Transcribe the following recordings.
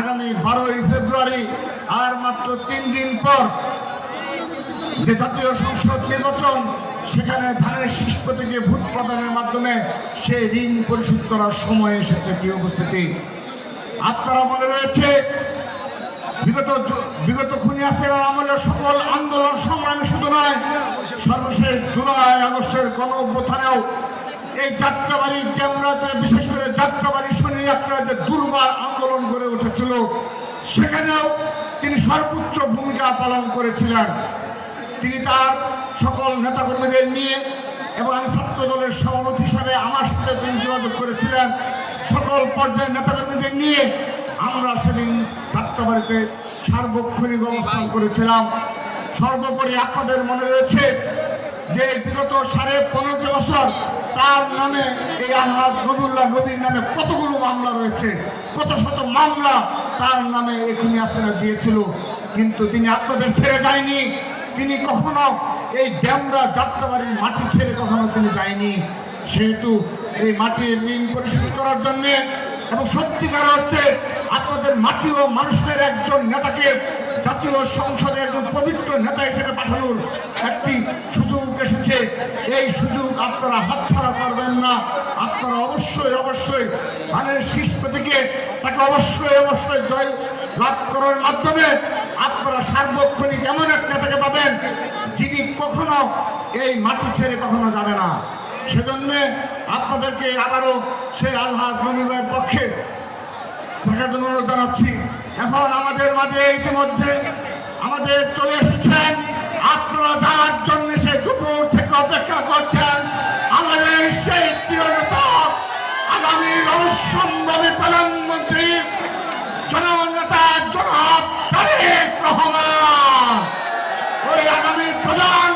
আগামী বারোই ফেব্রুয়ারি আর মাত্র তিন দিন পর যে জাতীয় সংসদ নির্বাচন, সেখানে ধানের শীষ প্রতীকে ভোট প্রদানের মাধ্যমে সেই ঋণ পরিশোধ করার সময় এসেছে প্রিয় উপস্থিতি। আপনারা মনে রয়েছে, বিগত বিগত খুনিয়াসের আমলের সকল আন্দোলন সংগ্রামী শুধু নয়, সর্বশেষ জুলাই আগস্টের গণ এই যাত্রাবাড়ি ডেমরাতে, বিশেষ করে যাত্রাবাড়ি শনি যাত্রা যে দুর্বার আন্দোলন গড়ে উঠেছিল, সেখানেও তিনি সর্বোচ্চ ভূমিকা পালন করেছিলেন। তিনি তার সকল নেতাকর্মীদের নিয়ে এবং আমি ছাত্র দলের সভাপতি হিসাবে আমার সাথে তিনি যোগাযোগ করেছিলেন। সকল পর্যায়ের নেতাকর্মীদের নিয়ে আমরা সেদিন যাত্রাবাড়িতে সার্বক্ষণিক অবস্থান করেছিলাম। সর্বোপরি আপনাদের মনে রয়েছে যে বিগত সাড়ে পনেরো বছর তার নামে এই আহ্লাদ নবুল্লাহ নবীর নামে কতগুলো মামলা রয়েছে, কত শত মামলা তার নামে এখনই আসলে দিয়েছিল। কিন্তু তিনি আপনাদের ছেড়ে যায়নি। তিনি কখনো এই ড্যামরা যাত্রাবাড়ির মাটি ছেড়ে কখনো তিনি যায়নি। সেহেতু এই মাটির ঋণ পরিশোধ করার জন্যে এবং সত্যিকার অর্থে আপনাদের মাটি ও মানুষের একজন নেতাকে জাতীয় সংসদে একজন পবিত্র নেতা হিসেবে পাঠানোর একটি সুযোগ এসেছে। এই সুযোগ আপনারা হাতছাড়া করবেন না। আপনারা অবশ্যই অবশ্যই ধানের শীষ প্রতীকে তাকে অবশ্যই অবশ্যই জয় লাভ করার মাধ্যমে আপনারা সার্বক্ষণিক এমন এক নেতাকে পাবেন যিনি কখনো এই মাটি ছেড়ে কখনো যাবে না। সেজন্য আপনাদেরকে আবারও সেই আলহাজ মনিবের পক্ষে দেখার জন্য অনুরোধ জানাচ্ছি। এখন আমাদের মাঝে ইতিমধ্যে আমাদের চলে এসেছেন। আপনারা যার জন্য সে দুপুর থেকে অপেক্ষা করছেন, আমাদের সেই প্রিয় নেতা, আগামী অবশ্যম্ভাবী প্রধানমন্ত্রী, জননেতা জনাব তারেক রহমান। ওই আগামী প্রধানমন্ত্রী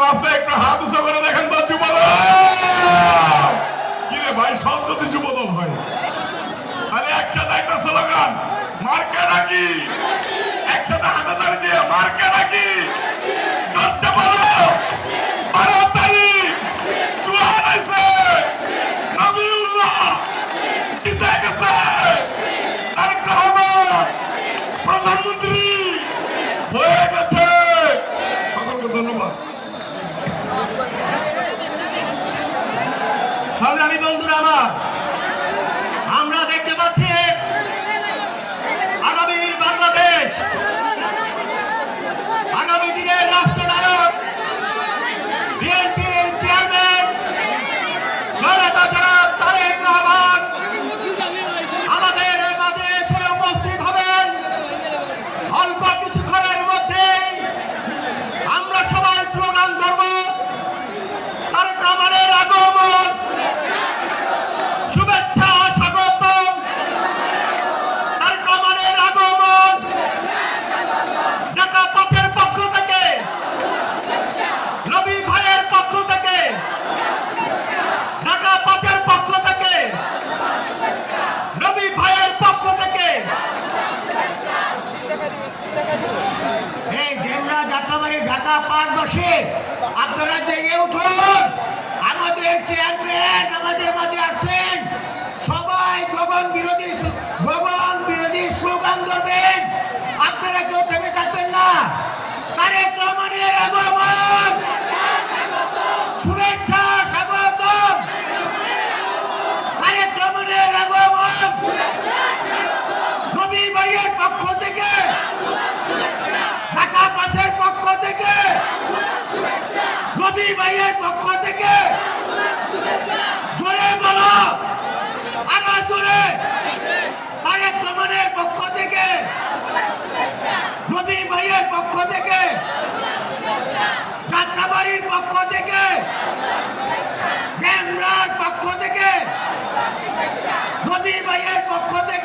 হাত দেখেন ভাই সব হয়। একসাথে একটা হাতে দিয়ে মার্কে নাকি চর্চা বলো বারো তারিখ চুয়ান আছে নবীউল্লাহ জিতে গেছে তারেক রহমান প্রধানমন্ত্রী হয়ে গেছে সকলকে ধন্যবাদ সংগ্রামী বন্ধুরা আমার আমরা দেখতে পাচ্ছি আগামী বাংলাদেশ আগামী দিনের রাষ্ট্রনায়ক বিএনপির চেয়ারম্যান জনতা জনাব তারেক রহমান আমাদের মাঝে এসে উপস্থিত হবেন অল্প কিছুক্ষণের মধ্যেই আমরা সবাই স্লোগান ধরব তারেক রহমানের আগমন শুভেচ্ছা স্বাগতম তারেক রহমানের আগমন ঢাকা পথের পক্ষ থেকে রবি ভাইয়ের পক্ষ থেকে ঢাকা পথের পক্ষ থেকে রবি ভাইয়ের পক্ষ থেকে এই জেমরা যাত্রাবাড়ি ঢাকা পাঁচ বসে আপনারা জেগে উঠুন আমাদের চেয়ারম্যান আমাদের মাঝে আসছেন ধরবেন আপনারা কেউ থেমে থাকবেন না। তারেক রহমানের আগমন। শুভেচ্ছা ভাইয়ের পক্ষ থেকে। ঢাকা পাশের পক্ষ থেকে। নবী ভাইয়ের পক্ষ থেকে। জোরে বলো। আগা জোরে। রহমানের পক্ষ থেকে, নবী ভাইয়ের পক্ষ থেকে, যাত্রাবাড়ির পক্ষ থেকে ড্যামরার পক্ষ থেকে, নবী ভাইয়ের পক্ষ থেকে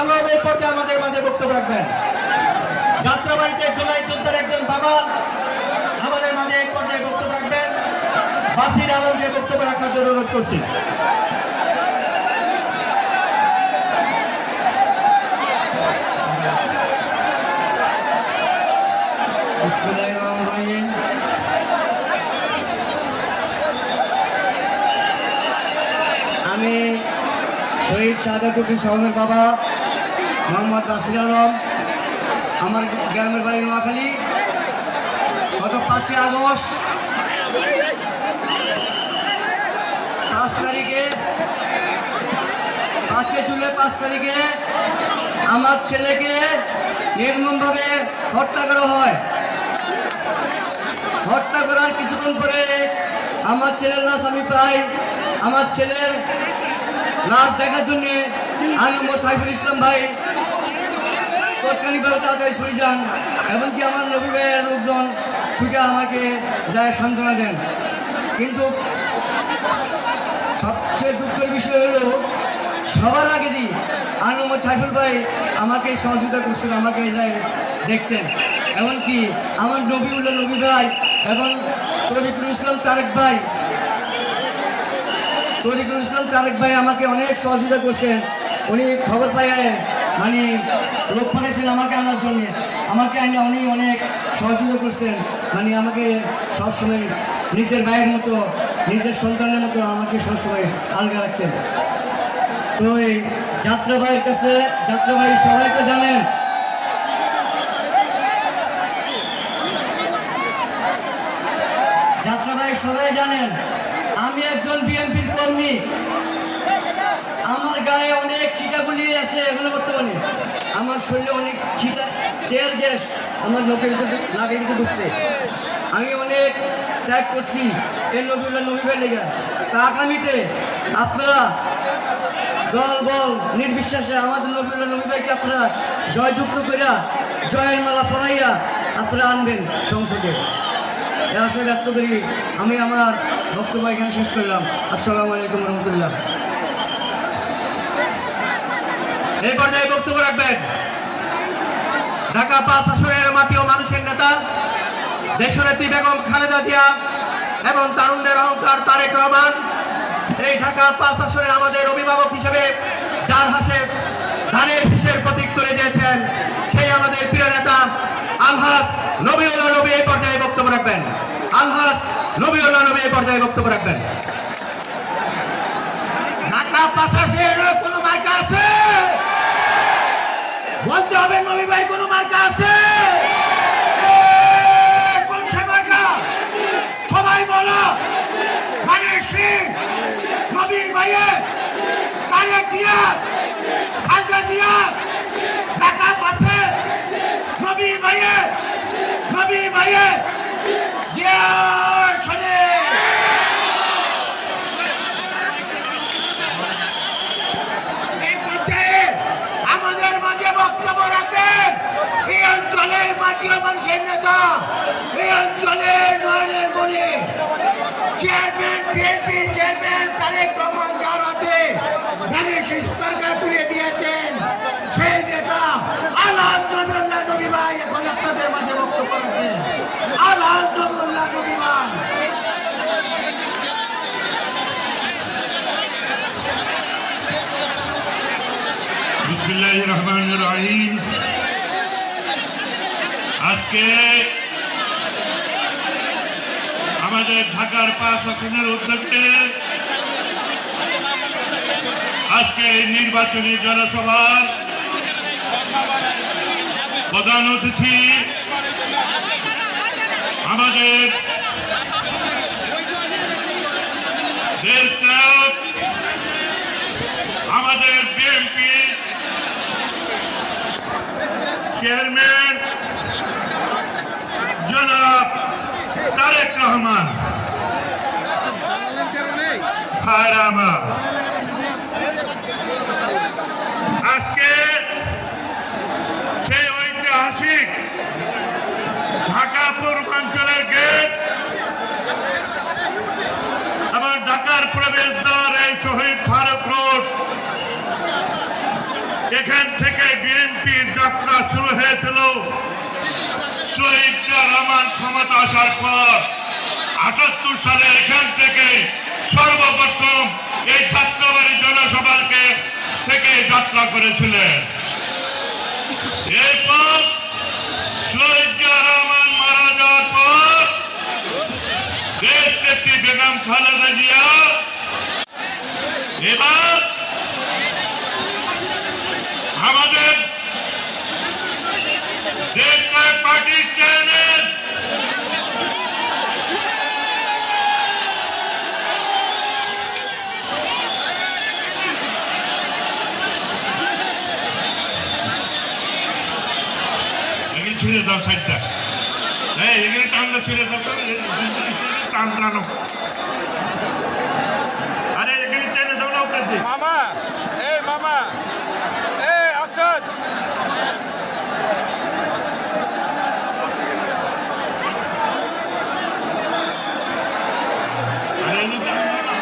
আলম আমাদের মাঝে বক্তব্য রাখবেন। যাত্রাবাড়িতে জুলাই যোদ্ধার একজন বাবা আমাদের মাঝে এই পর্যায়ে বক্তব্য রাখবেন। বাসির আলমকে বক্তব্য রাখার জন্য অনুরোধ করছি। আমি শহীদ শাহাদুদ্দিন সহমের বাবা মোহাম্মদ বাসির আলম, আমার গ্রামের বাড়ি নোয়াখালী। গত পাঁচই আগস্ট, পাঁচ তারিখে, পাঁচই জুলাই পাঁচ তারিখে আমার ছেলেকে নির্মমভাবে হত্যা করা হয়। হত্যা করার কিছুক্ষণ পরে আমার ছেলের লাশ আমি পাই। আমার ছেলের লাশ দেখার জন্যে আমি মোহাম্মদ সাইফুল ইসলাম ভাই তৎক্ষণিকভাবে তাড়াতাড়ি সরে যান। এমনকি আমার নবী ভাইয়ের লোকজন ছুটে আমাকে যায় সান্ত্বনা দেন। কিন্তু সবচেয়ে দুঃখের বিষয় হলো, সবার আগে দিই আনমদ সাইফুল ভাই আমাকে সহযোগিতা করছেন, আমাকে যায় দেখছেন। এমনকি আমার নবীউল্লাহ নবী ভাই এবং তরিকুল ইসলাম তারেক ভাই, তরিকুল ইসলাম তারেক ভাই আমাকে অনেক সহযোগিতা করছেন। উনি খবর পাই মানে লোক পাঠাইছেন আমাকে আনার জন্য। আমাকে আইনে অনেক অনেক সহযোগিতা করছেন। মানে আমাকে সবসময় নিজের ভাইয়ের মতো, নিজের সন্তানের মতো আমাকে সবসময় আলগা রাখছেন। তো এই যাত্রাবাইয়ের কাছে, যাত্রাবাই সবাই তো জানেন। যাত্রাবাই সবাই জানেন, আমি একজন বিএনপির কর্মী। ছিটাগুলি আছে এখনও বর্তমানে। আমার শরীরে অনেক ছিটা টেয়ার গ্যাস আমার ভিতরে লাগে ঢুকছে। আমি অনেক ত্যাগ করছি এই নবীলা নবীবের লেগে। তা আগামীতে আপনারা দল, বল, নির্বিশ্বাসে আমাদের নবীলা নবীবাইকে আপনারা জয়যুক্ত করিয়া জয়ের মালা পড়াইয়া আপনারা আনবেন সংসদে। এই আশা ব্যক্ত করি আমি আমার বক্তব্য এখানে শেষ করলাম। আসসালামু আলাইকুম রহমতুল্লাহ। এই পর্যায়ে বক্তব্য রাখবেন। ঢাকা পাঁচ আসনের মাটি ও মানুষের নেতা, দেশনেত্রী বেগম খালেদা জিয়া এবং তারুণদের অহংকার তারেক রহমান। এই ঢাকা পাঁচ আসনে আমাদের অভিভাবক হিসেবে যার হাসে ধানের শীষের প্রতীক তুলে দিয়েছেন, সেই আমাদের প্রিয় নেতা আলহাজ নবীউল্লাহ নবী এই পর্যায়ে বক্তব্য রাখবেন। আলহাজ নবীউল্লাহ নবী এই পর্যায়ে বক্তব্য রাখবেন। ঢাকা পাঁচ আসনের কোনো মার্কা আছে বলতে হবে নবী ভাই কোনো মার্কা আছে এ, কোন সে মার্কা সবাই বলো খানের সিং নবী ভাইয়ে তারেক জিয়া খালদা জিয়া ঢাকা পাশে নবী ভাইয়ে পর্যায়ে আমাদের মাঝে বক্তব্য রাখেন। এই অঞ্চলের মাটি মানুষের নেতা এই অঞ্চলের নয়নের মনে চেয়ারম্যান বিএনপির চেয়ারম্যান তারেক রহমান যার হাতে ধানের শিষ্টারকা তুলে দিয়েছেন, সেই নেতা আলহাজ নবুল্লাহ নবী ভাই, এখন আপনাদের মাঝে বক্তব্য রাখেন। আলহাজ নবুল্লাহ নবী ভাই। আজকে আমাদের ঢাকার পাঁচ আসনের উদ্যোগে আজকে এই নির্বাচনী জনসভার প্রধান অতিথি আমাদের দেশনায়ক আমাদের বিএনপি চেয়ারম্যান জনাব তারেক রহমান ফায়রামা আজকে সেই ঐতিহাসিক ঢাকা পূর্বাঞ্চলের গেট এবং ঢাকার প্রবেশদ্বার এই শহীদ ফারুক রোড। এখান থেকে বিএনপির যাত্রা শুরু হয়েছিল। শহীদ রহমান ক্ষমতা আসার পর আটাত্তর সালে এখান থেকে সর্বপ্রথম এই ছাত্রবাড়ি জনসভাকে থেকে যাত্রা করেছিলেন। এরপর রহমান মারা যাওয়ার পর দেশ নেত্রী বেগম খালেদা জিয়া, এবার আমাদের দেশ নায়ক পার্টির চেয়ারম্যান এগুলি ছিঁড়ে দাও সাইডটা। এই এগুলি টানলে ছুঁড়ে দাও টান টানো আরে এগুলি টেনে দাও না উপরে দিয়ে। মামা এই মামা এই আসাদ আরে এগুলি টান দাও না।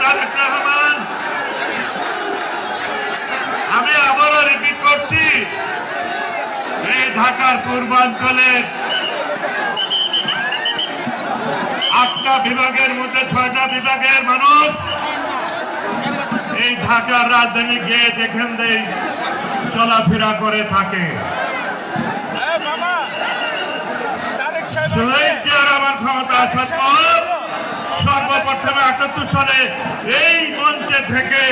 তারেক রহমান। আমি আবারও রিপিট করছি এই ঢাকার পূর্বাঞ্চলের আটটা বিভাগের মধ্যে ছয়টা বিভাগের মানুষ এই ঢাকার রাজধানী গিয়ে যেখান দিয়ে চলাফেরা করে থাকে। শহীদ রহমান ক্ষমতা পর সালে এই মঞ্চে থেকে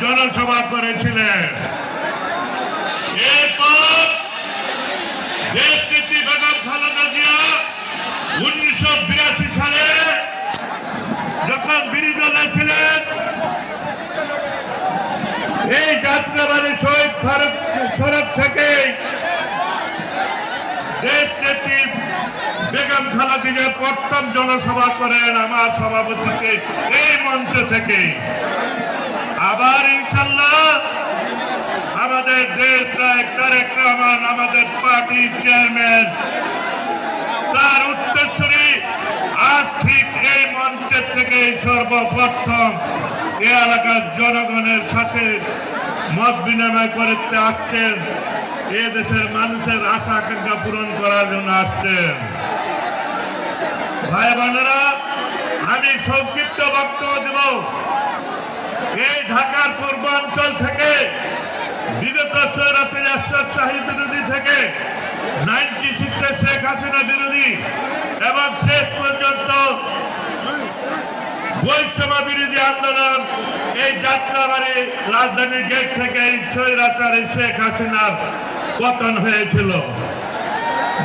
জনসভা করেছিলেন। উনিশশো বিরাশি সালে এই যাত্রাবাড়ি শহীদ ফারুক সড়ক থেকে দেশ নেত্রী বেগম খালাদিজা প্রথম জনসভা করেন আমার সভাপতিকে এই মঞ্চ থেকে। আবার ইনশাল্লাহ আমাদের দেশ নায়ক তারেক রহমান, আমাদের পার্টির চেয়ারম্যান, তার উত্তরসূরি আর্থিক এই মঞ্চের থেকে সর্বপ্রথম এ এলাকার জনগণের সাথে মত বিনিময় করতে আসছেন। এ দেশের মানুষের আশা আকাঙ্ক্ষা পূরণ করার জন্য আসছেন। আমি সংক্ষিপ্ত বক্তব্য দেব। এই ঢাকার পূর্বাঞ্চল থেকে, বিগত বিরোধী থেকে, নাইনটি সিক্সে শেখ হাসিনা বিরোধী এবং শেষ পর্যন্ত বৈষম্য বিরোধী আন্দোলন এই যাত্রাবাড়ি রাজধানীর গেট থেকে এই শেখ হাসিনার পতন হয়েছিল।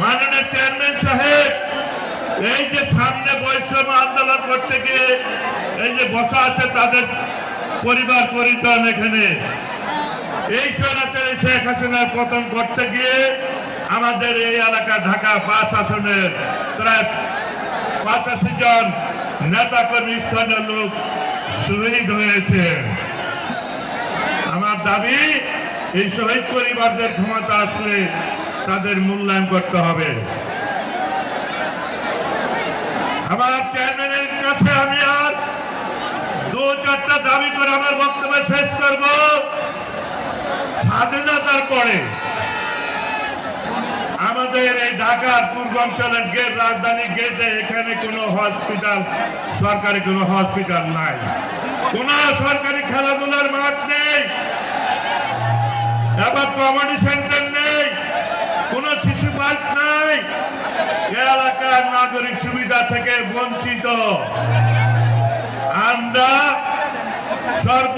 মাননীয় চেয়ারম্যান সাহেব এই যে সামনে বৈষম্য আন্দোলন করতে গিয়ে এই যে বসা আছে তাদের পরিবার পরিজন এখানে। এই স্বৈরাচারী শেখ হাসিনার পতন করতে গিয়ে আমাদের এই এলাকা ঢাকা পাঁচ আসনের প্রায় পঁচাশি জন নেতা কর্মী স্থানীয় লোক শহীদ হয়েছে। আমার দাবি, এই শহীদ পরিবারদের ক্ষমতা আসলে তাদের মূল্যায়ন করতে হবে। আমার চেয়ারম্যানের কাছে আমি আর দু চারটা দাবি করে আমার বক্তব্য শেষ করব। স্বাধীনতার পরে আমাদের এই ঢাকার পূর্বাঞ্চলের গেট রাজধানী গেটে এখানে কোনো হসপিটাল সরকারি কোনো হসপিটাল নাই। কোন সরকারি খেলাধুলার মাঠ নেই। এবার কমেডি সেন্টার নেই। কোন শিশু পার্ক নাই এলাকার নাগরিক সুবিধা থেকে বঞ্চিত। আমরা সর্ব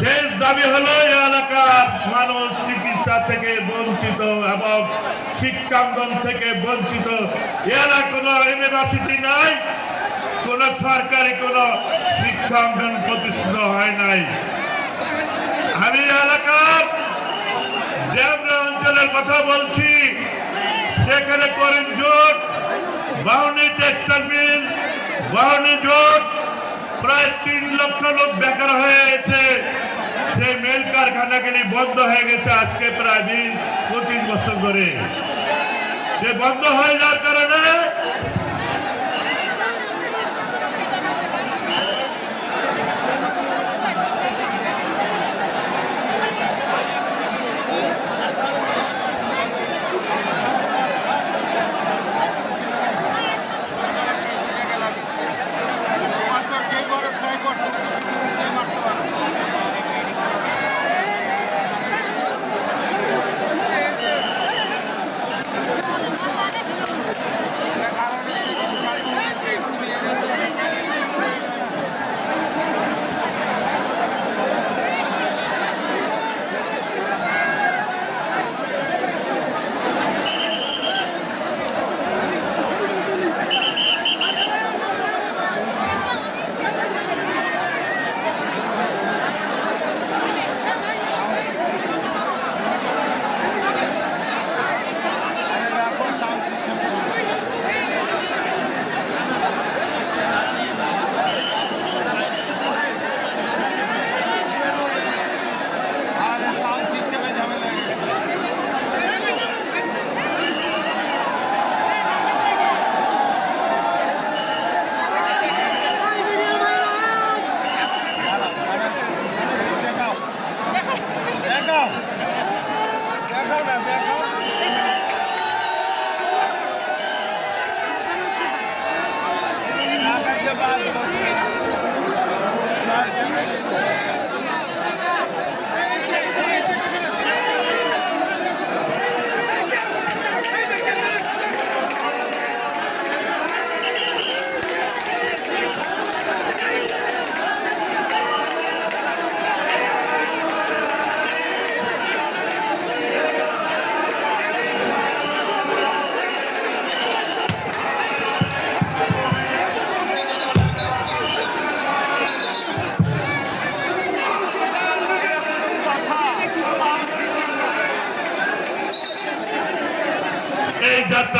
শেষ দাবি হলো এলাকার মানুষ চিকিৎসা থেকে বঞ্চিত এবং শিক্ষাঙ্গন থেকে বঞ্চিত। এ এলাকায় কোনো ইউনিভার্সিটি নাই, কোন সরকারি কোন শিক্ষাঙ্গন প্রতিষ্ঠিত হয় নাই। আমি এলাকার অঞ্চলের কথা বলছি। সেখানে করিম জোট, বাউনি টেক্সটাইল মিল, বাউনি জোট, প্রায় তিন লক্ষ লোক বেকার হয়ে গেছে সেই মেল কারখানাগুলি বন্ধ হয়ে গেছে আজকে প্রায় বিশ, পঁচিশ বছর ধরে। সে বন্ধ হয়ে যাওয়ার কারণে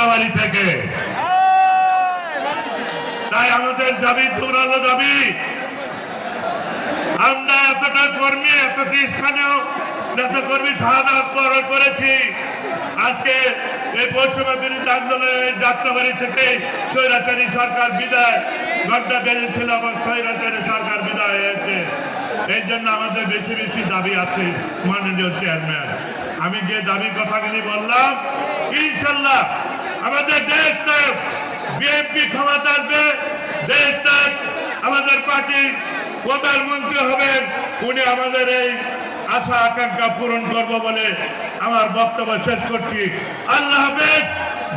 যাত্রাবাড়ি থেকে। তাই আমাদের দাবি দৌড়ালো দাবি। আমরা এতটা কর্মী, এতটি বরণ করেছি। আজকে এই আন্দোলনের যাত্রাবাড়ি থেকে স্বৈরাচারী সরকার বিদায়। ঘণ্টা বেজেছিল স্বৈরাচারী সরকার বিদায় হয়েছে। এই জন্য আমাদের বেশি বেশি দাবি আছে মাননীয় চেয়ারম্যান। আমি যে দাবি কথাগুলি বললাম, ইনশাল্লাহ আমাদের দেশটা বিএনপি ক্ষমতা আসবে দেশটা আমাদের পার্টির প্রধানমন্ত্রী হবেন, উনি আমাদের এই আশা আকাঙ্ক্ষা পূরণ করব বলে আমার বক্তব্য শেষ করছি। আল্লাহ হাফেজ,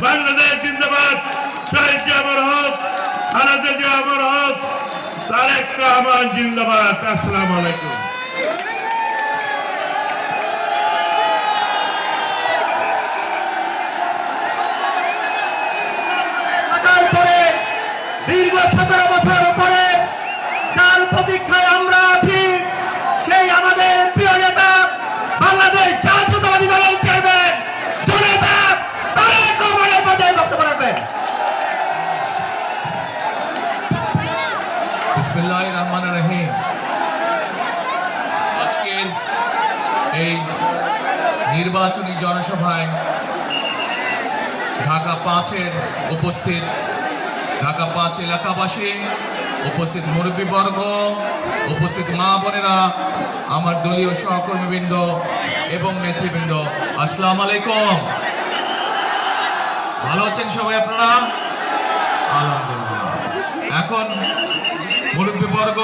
বাংলাদেশ জিন্দাবাদ শহীদ আমার হোক জি আমার হোক তারেক রহমান জিন্দাবাদ, আসসালামু আলাইকুম। প্রতীক্ষায় আমরা আছি। সেই আমাদের প্রিয় নেতা বাংলাদেশ জাতীয়তাবাদী দলের চেয়ারম্যান এই নির্বাচনী জনসভায় ঢাকা পাঁচের উপস্থিত ঢাকা পাঁচ এলাকাবাসী উপস্থিত মুরব্বীবর্গ, উপস্থিত মা বোনেরা, আমার দলীয় সহকর্মীবৃন্দ এবং নেতৃবৃন্দ, আসসালাম আলাইকুম। ভালো আছেন সবাই আপনারা? আলহামদুলিল্লাহ। এখন মুরব্বীবর্গ